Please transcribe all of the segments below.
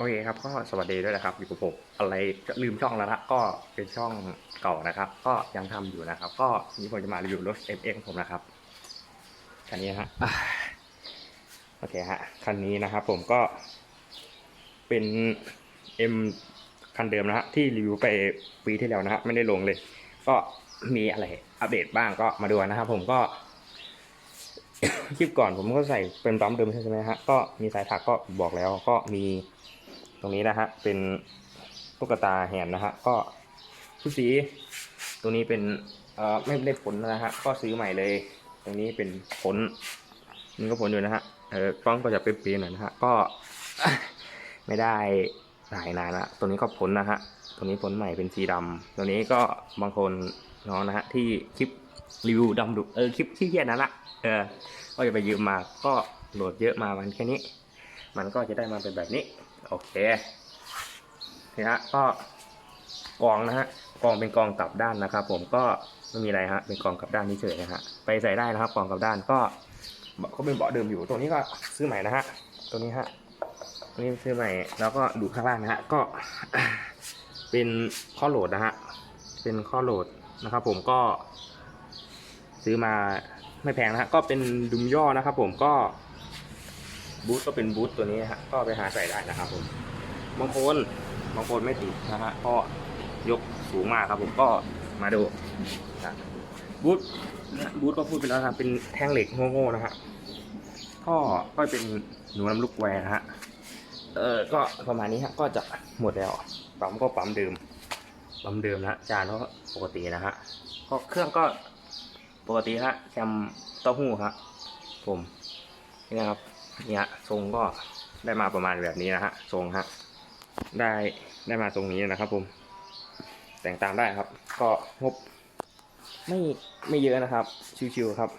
โอเคครับก็สวัสดีด้วยนะครับอยู่กับผมอะไรลืมช่องแล้วนะก็เป็นช่องเก่านะครับ ก็ยังทำอยู่นะครับ ก็วันนี้ผมจะมารีวิวรถ MX ของผมนะครับคันนี้นะฮะโอเคฮะคันนี้นะครับ ผมก็เป็น M คันเดิมนะฮะที่รีวิวไปปีที่แล้วนะฮะไม่ได้ลงเลย ก็มีอะไรอัปเดตบ้างก็มาดูนะครับ ผมก็คลิปก่อนผมก็ใส่เป็นปั๊มเดิมใช่ไหมฮะก็มีสายถักก็บอกแล้วก็มี ตรงนี้นะฮะเป็นตุ๊กตาแหนนะฮะก็ทุกสีตัวนี้เป็นเอ่อไม่ได้ผลนะฮะก็ซื้อใหม่เลย ตรงนี้เป็นผลนี่ก็ผลอยู่นะฮะเออกล้องก็จะเป็นปีหน่อยนะฮะก็ไม่ได้หลายนานละตัวนี้ก็ผลนะฮะตัวนี้ผลใหม่เป็นสีดำตัวนี้ก็บางคนน้องนะฮะที่คลิปรีวิวดำดุเออคลิปที่เกียนั่นละเออก็จะไปยืมมาก็โหลดเยอะมามันแค่นี้ มันก็จะได้มาเป็นแบบนี้ โอเคนี่ฮะก็กองนะฮะกองเป็นกองกลับด้านนะครับ ผมก็ไม่มีอะไรฮะเป็นกองกลับด้านเฉยๆนะฮะไปใส่ได้นะครับกองกลับด้านก็เบาเป็นเบาะเดิมอยู่ตัวนี้ก็ซื้อใหม่นะฮะตัวนี้ฮะตัวนี้ซื้อใหม่แล้วก็ดูข้างล่างนะฮะก็เป็นข้อโหลดนะฮะเป็นข้อโหลดนะครับ ผมก็ซื้อมาไม่แพงนะฮะก็เป็นดุมย่อนะครับ ผมก็ บูทก็เป็นบูทตัวนี้ฮะก็ไปหาใส่ได้นะครับผมบางคนบางคนไม่ติดนะฮะก็ยกสูงมากครับผมก็มาดูนะบูทนะบูทก็พูดไปแล้วนะครับเป็นแท่งเหล็กโง่ๆนะฮะก็ก็เป็นหนูน้ำลูกแวร์นะฮะเออก็ประมาณนี้ฮะก็จะหมดแล้วปั๊มก็ปั๊มเดิมปั๊มเดิมนะฮะจานก็ปกตินะฮะก็เครื่องก็ปกติฮะแคมเต้าหู้ฮะผมนี่นะครับ เนี่ยทรงก็ได้มาประมาณแบบนี้นะฮะทรงฮะได้ได้มาตรงนี้นะครับ ผม แต่งตามได้ครับ ก็งบไม่ไม่เยอะนะครับ ชิวๆครับ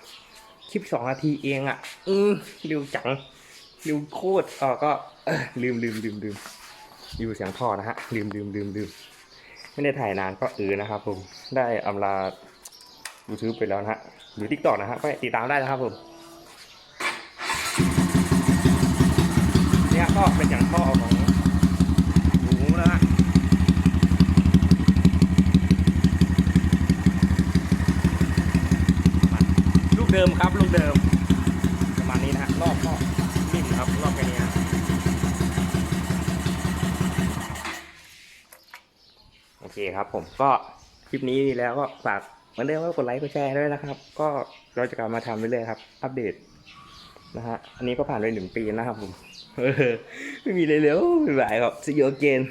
คลิปสองนาทีเองอะ อืมเร็วจังเร็วโคตรอ๋อก็ลืมลืมลืมลืมอยู่เสียงท่อนะฮะลืมลืมลืมลืมไม่ได้ถ่ายนานก็เออนะครับ ผมได้อำลา YouTube ไปแล้วนะฮะหรือ TikTok นะฮะไปติดตามได้นะครับผม เนี่ยก็เป็นอย่างท่อของหนูนะฮะลูกเดิมครับลูกเดิมประมาณนี้นะฮะรอบก็นิ่มครับรอบแค่นี้ฮะโอเคครับผมก็คลิปนี้ดีแล้วก็ฝากเหมือนเดิมว่ากดไลค์กดแชร์ด้วยนะครับ ก็เราจะกลับมาทำเรื่อยๆครับ อัปเดตนะฮะ อันนี้ก็ผ่านไปหนึ่งปีนะครับผม ไม่มีเลยเร็วไม่ไหวครับ see you again